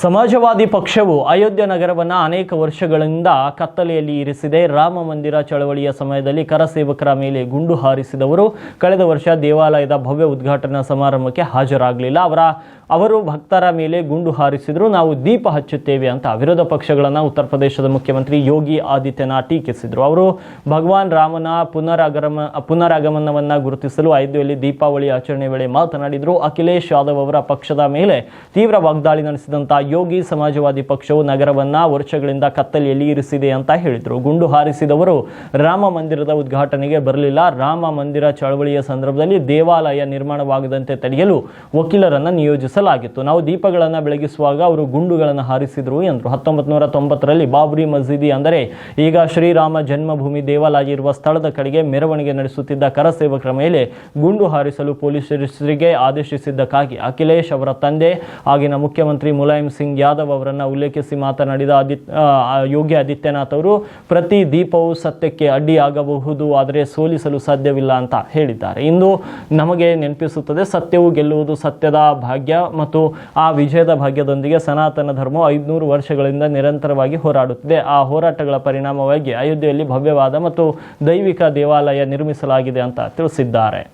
ಸಮಾಜವಾದಿ ಪಕ್ಷವು ಅಯೋಧ್ಯ ನಗರವನ್ನ ಅನೇಕ ವರ್ಷಗಳಿಂದ ಕತ್ತಲೆಯಲ್ಲಿ ಇರಿಸಿದೆ. ರಾಮ ಮಂದಿರ ಚಳವಳಿಯ ಸಮಯದಲ್ಲಿ ಕರಸೇವಕರ ಮೇಲೆ ಗುಂಡು ಹಾರಿಸಿದವರು. ಕಳೆದ ವರ್ಷ ದೇವಾಲಯದ ಭವ್ಯ ಉದ್ಘಾಟನಾ ಸಮಾರಂಭಕ್ಕೆ ಹಾಜರಾಗಲಿಲ್ಲ. ಅವರ ಅವರು ಭಕ್ತರ ಮೇಲೆ ಗುಂಡು ಹಾರಿಸಿದ್ರು, ನಾವು ದೀಪ ಹಚ್ಚುತ್ತೇವೆ ಅಂತ ವಿರೋಧ ಪಕ್ಷಗಳನ್ನು ಉತ್ತರ ಪ್ರದೇಶದ ಮುಖ್ಯಮಂತ್ರಿ ಯೋಗಿ ಆದಿತ್ಯನಾಥ್ ಟೀಕಿಸಿದರು. ಅವರು ಭಗವಾನ್ ರಾಮನ ಪುನರಾಗಮ ಪುನರಾಗಮನವನ್ನು ಗುರುತಿಸಲು ಅಯೋಧ್ಯೆಯಲ್ಲಿ ದೀಪಾವಳಿ ಆಚರಣೆ ವೇಳೆ ಮಾತನಾಡಿದರು. ಅಖಿಲೇಶ್ ಯಾದವ್ ಅವರ ಪಕ್ಷದ ಮೇಲೆ ತೀವ್ರ ವಾಗ್ದಾಳಿ ನಡೆಸಿದಂತ ಯೋಗಿ ಸಮಾಜವಾದಿ ಪಕ್ಷವು ನಗರವನ್ನ ವರ್ಷಗಳಿಂದ ಕತ್ತಲೆಯಲ್ಲಿ ಇರಿಸಿದೆ ಅಂತ ಹೇಳಿದರು. ಗುಂಡು ಹಾರಿಸಿದವರು ರಾಮ ಮಂದಿರದ ಉದ್ಘಾಟನೆಗೆ ಬರಲಿಲ್ಲ. ರಾಮ ಮಂದಿರ ಚಳವಳಿಯ ಸಂದರ್ಭದಲ್ಲಿ ದೇವಾಲಯ ನಿರ್ಮಾಣವಾಗದಂತೆ ತಡೆಯಲು ವಕೀಲರನ್ನು ವಕೀಲರನ್ನ ನಿಯೋಜಿಸಲಾಗಿತ್ತು ನಾವು ದೀಪಗಳನ್ನು ಬೆಳಗಿಸುವಾಗ ಅವರು ಗುಂಡುಗಳನ್ನು ಹಾರಿಸಿದರು ಎಂದರು. ಹತ್ತೊಂಬತ್ತು ನೂರ ತೊಂಬತ್ತರಲ್ಲಿ ಬಾಬ್ರಿ ಮಸೀದಿ ಅಂದರೆ ಈಗ ಶ್ರೀರಾಮ ಜನ್ಮಭೂಮಿ ದೇವಾಲಯ ಇರುವ ಸ್ಥಳದ ಕಡೆಗೆ ಮೆರವಣಿಗೆ ನಡೆಸುತ್ತಿದ್ದ ಕರಸೇವಕರ ಮೇಲೆ ಗುಂಡು ಹಾರಿಸಲು ಪೊಲೀಸರಿಗೆ ಆದೇಶಿಸಿದ್ದಕ್ಕಾಗಿ ಅಖಿಲೇಶ್ ಅವರ ತಂದೆ ಆಗಿನ ಮುಖ್ಯಮಂತ್ರಿ ಮುಲಾಯಂ ಸಿಂಗ್ ಯಾದವ್ ಅವರನ್ನು ಉಲ್ಲೇಖಿಸಿ ಮಾತನಾಡಿದ ಆದಿತ್ ಯೋಗಿ ಆದಿತ್ಯನಾಥ್ ಅವರು, ಪ್ರತಿ ದೀಪವು ಸತ್ಯಕ್ಕೆ ಅಡ್ಡಿಯಾಗಬಹುದು, ಆದರೆ ಸೋಲಿಸಲು ಸಾಧ್ಯವಿಲ್ಲ ಅಂತ ಹೇಳಿದ್ದಾರೆ. ಇಂದು ನಮಗೆ ನೆನಪಿಸುತ್ತದೆ, ಸತ್ಯವು ಗೆಲ್ಲುವುದು ಸತ್ಯದ ಭಾಗ್ಯ ಮತ್ತು ಆ ವಿಜಯದ ಭಾಗ್ಯದೊಂದಿಗೆ ಸನಾತನ ಧರ್ಮವು ಐದುನೂರು ವರ್ಷಗಳಿಂದ ನಿರಂತರವಾಗಿ ಹೋರಾಡುತ್ತಿದೆ. ಆ ಹೋರಾಟಗಳ ಪರಿಣಾಮವಾಗಿ ಅಯೋಧ್ಯೆಯಲ್ಲಿ ಭವ್ಯವಾದ ಮತ್ತು ದೈವಿಕ ದೇವಾಲಯ ನಿರ್ಮಿಸಲಾಗಿದೆ ಅಂತ ತಿಳಿಸಿದ್ದಾರೆ.